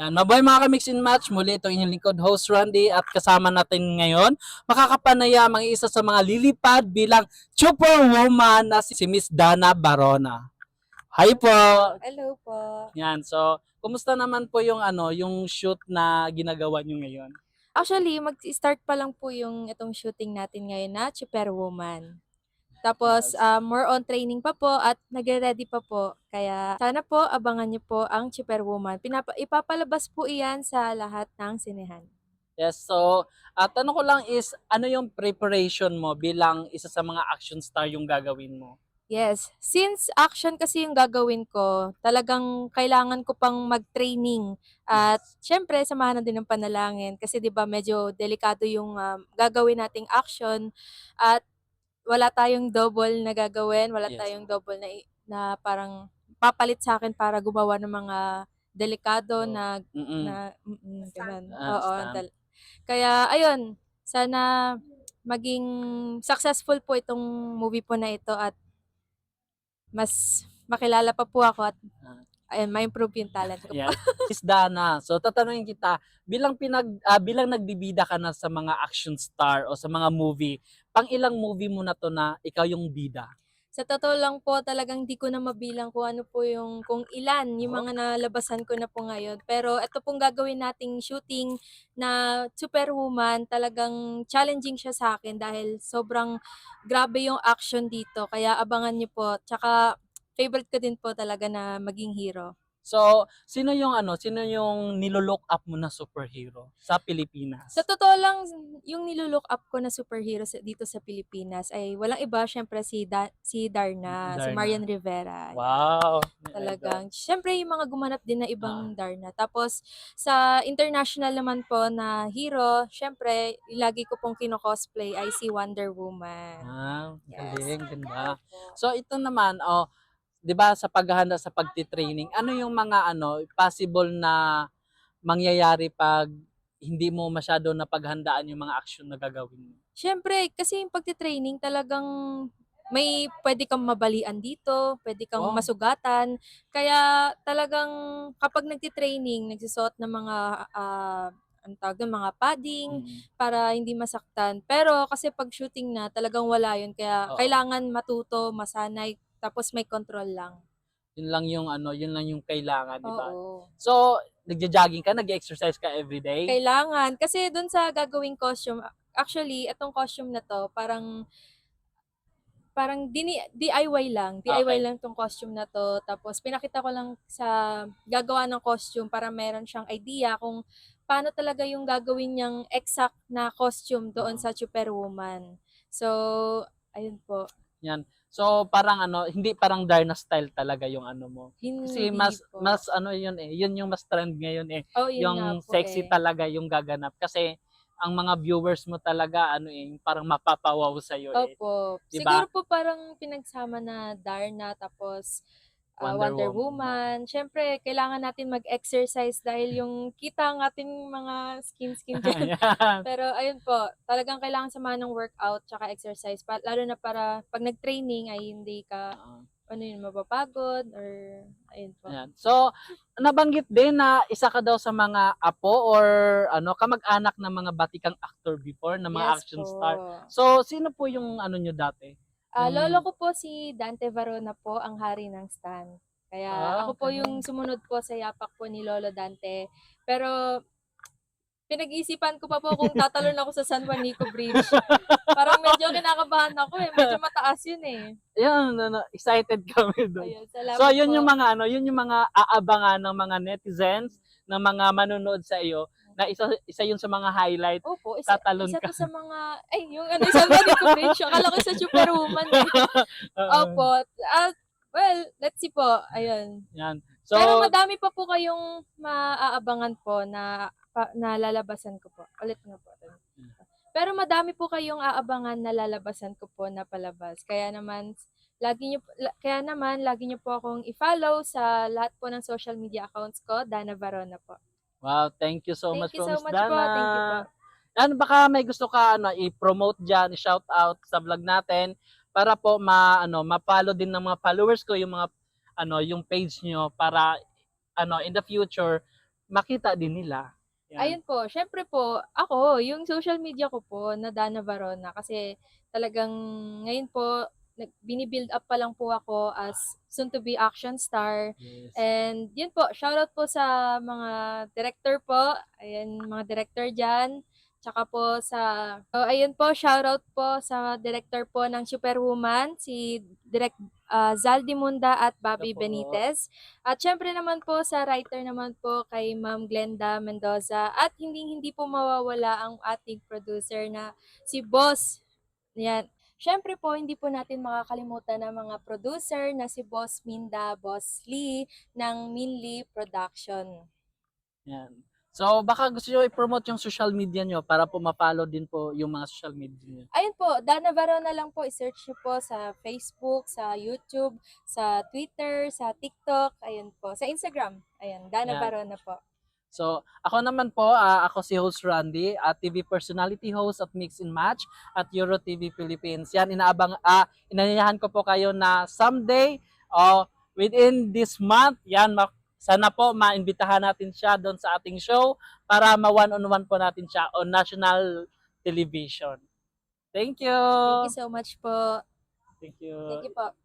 Yan, mabuhay mga ka-mix and match. Muli itong inyong lingkod host Randy at kasama natin ngayon makakapanayam ang isa sa mga lilipad bilang superwoman na si Miss Dana Barona. Hi po. Hello po. Yan, so kumusta naman po yung ano, yung shoot na ginagawa niyo ngayon? Actually, mag-start pa lang po yung itong shooting natin ngayon na Superwoman. Tapos, Yes. ah, more on training pa po at nagre-ready pa po. Kaya sana po abangan niyo po ang Superwoman. Pinapa- ipapalabas po iyan sa lahat ng sinehan. Yes, so at tanong ko lang is ano yung preparation mo bilang isa sa mga action star yung gagawin mo? Yes, since action kasi yung gagawin ko, talagang kailangan ko pang mag-training. At syempre, samahan na din ng panalangin kasi 'di ba medyo delikado yung um, gagawin nating action at wala tayong double na gagawin, wala Yes. tayong double na na parang papalit sa akin para gumawa ng mga delikado Oo. na Mm-mm. na mm, ganun. Ah, Oo, tal- Kaya ayun, sana maging successful po itong movie po na ito at mas makilala pa po ako at Ayun, ma-improve yung talent ko. Yan. Miss Dana, so tatanungin kita, bilang pinag ah, bilang nagbibida ka na sa mga action star o sa mga movie, pang ilang movie mo na to na ikaw yung bida? Sa totoo lang po, talagang di ko na mabilang kung ano po yung, kung ilan yung Oh. mga nalabasan ko na po ngayon. Pero ito pong gagawin nating shooting na Superwoman, talagang challenging siya sa akin dahil sobrang grabe yung action dito. Kaya abangan niyo po. Tsaka favorite ko din po talaga na maging hero. So, sino yung ano, sino yung nilolook up mo na superhero sa Pilipinas? Sa totoo lang, yung nilulook up ko na superhero sa, dito sa Pilipinas ay walang iba, syempre si, da- si Darna, si Darna. Marian Rivera. Wow. Talagang, syempre yung mga gumanap din na Ah. ibang Darna. Tapos, sa international naman po na hero, syempre, lagi ko pong kino-cosplay ay si Wonder Woman. Ah, Yes. galing, ganda. So ito naman, oh, 'di ba sa paghahanda sa pagti-training, ano yung mga ano possible na mangyayari pag hindi mo masyado napaghandaan yung mga action na gagawin mo? Syempre, kasi yung pagtitraining talagang may pwede kang mabalian dito, pwede kang Oh. masugatan. Kaya talagang kapag nagtitraining, nagsusuot ng mga ah, ang tawag doon, mga padding Mm. para hindi masaktan. Pero kasi pag shooting na, talagang wala yun. Kaya Oo. kailangan matuto, masanay, tapos may control lang. Yun lang yung ano, yun lang yung kailangan, 'di ba? So, nagja-jogging ka, nag-exercise ka every day? Kailangan. Kasi dun sa gagawing costume, actually, itong costume na to, parang parang dini, DIY lang. DIY Okay. lang tong costume na to. Tapos pinakita ko lang sa gagawa ng costume para meron siyang idea kung paano talaga yung gagawin niyang exact na costume doon Oo. sa Superwoman. So, ayun po. Yan. So, parang ano, hindi parang Darna style talaga yung ano mo. Hindi Kasi mas po. mas ano yun eh, yun yung mas trend ngayon eh. oh, yun yung po sexy eh. talaga yung gaganap kasi ang mga viewers mo talaga ano eh parang mapapawaw sa iyo eh. Opo. Di Siguro po parang pinagsama na Darna tapos ah, Wonder Wonder, Woman. Woman. Siyempre, kailangan natin mag-exercise dahil yung kita ang ating mga skin-skin dyan. Pero ayun po, talagang kailangan samahan ng workout tsaka exercise. Pa, lalo na para pag nag-training ay hindi ka Oo. ano yun, mapapagod or ayun po. Ayan. So, nabanggit din na isa ka daw sa mga apo or ano, kamag-anak ng mga batikang actor before na mga Yes action po. star. So, sino po yung ano nyo dati? Yung- lolo ko po si Dante Varona po, ang hari ng stan. Kaya Ah, ako po galing. yung sumunod po sa yapak po ni Lolo Dante. Pero pinag-isipan ko pa po kung tatalon ako sa San Juanico Bridge. Parang medyo kinakabahan ako eh. Medyo mataas yun eh. Ayan, ano, excited kami doon. Ayun, So, yun po. yung mga ano, yun yung mga aabangan ng mga netizens, ng mga manonood sa iyo na isa isa yun sa mga highlight. Opo, isa, tatalon isa ka. to sa mga, ay, yung ano, San Juanico Bridge. Akala ko sa Superwoman eh. Opo. Ah, well, let's see po. Ayun. Yan. So, Pero madami pa po kayong maaabangan po na pa, na lalabasan ko po. Ulit nga po. Pero madami po kayong aabangan na lalabasan ko po na palabas. Kaya naman lagi niyo kaya naman lagi niyo po akong i-follow sa lahat po ng social media accounts ko, Dana Varona po. Wow, thank you so Thank much you po, so Miss much Dana. po. Thank you po. Ano, baka may gusto ka ano, i-promote diyan, i-shout out sa vlog natin para po ma ano, ma-follow din ng mga followers ko yung mga ano, yung page nyo para ano, in the future makita din nila. Yan. Ayun po, syempre po, ako, yung social media ko po, na Dana Varona, kasi talagang ngayon po, nag, binibuild up pa lang po ako as soon-to-be action star. Yes. And yun po, shoutout po sa mga director po, ayan, mga director dyan. Tsaka po sa, oh, ayun po, shoutout po sa director po ng Superwoman, si Direct ah, Zaldi Munda at Bobby Opo. Benitez. At syempre naman po sa writer naman po kay Ma'am Glenda Mendoza. At hindi hindi po mawawala ang ating producer na si Boss. Yan. Syempre po, hindi po natin makakalimutan ang mga producer na si Boss Minda, Boss Lee ng Minli Production. Yan. So, baka gusto nyo i-promote yung social media nyo para po ma-follow din po yung mga social media nyo. Ayun po, Dana Varona lang po, i-search nyo po sa Facebook, sa YouTube, sa Twitter, sa TikTok, ayun po. Sa Instagram, ayun, Dana Yan. Varona po. So, ako naman po, ah, ako si host Randy, at TV personality host at Mix and Match at Euro TV Philippines. Yan, inaabang, ah, inanyayahan ko po kayo na someday, oh, within this month, yan, sana po maimbitahan natin siya doon sa ating show para ma-one-on-one po natin siya on national television. Thank you. Thank you so much po. Thank you. Thank you po.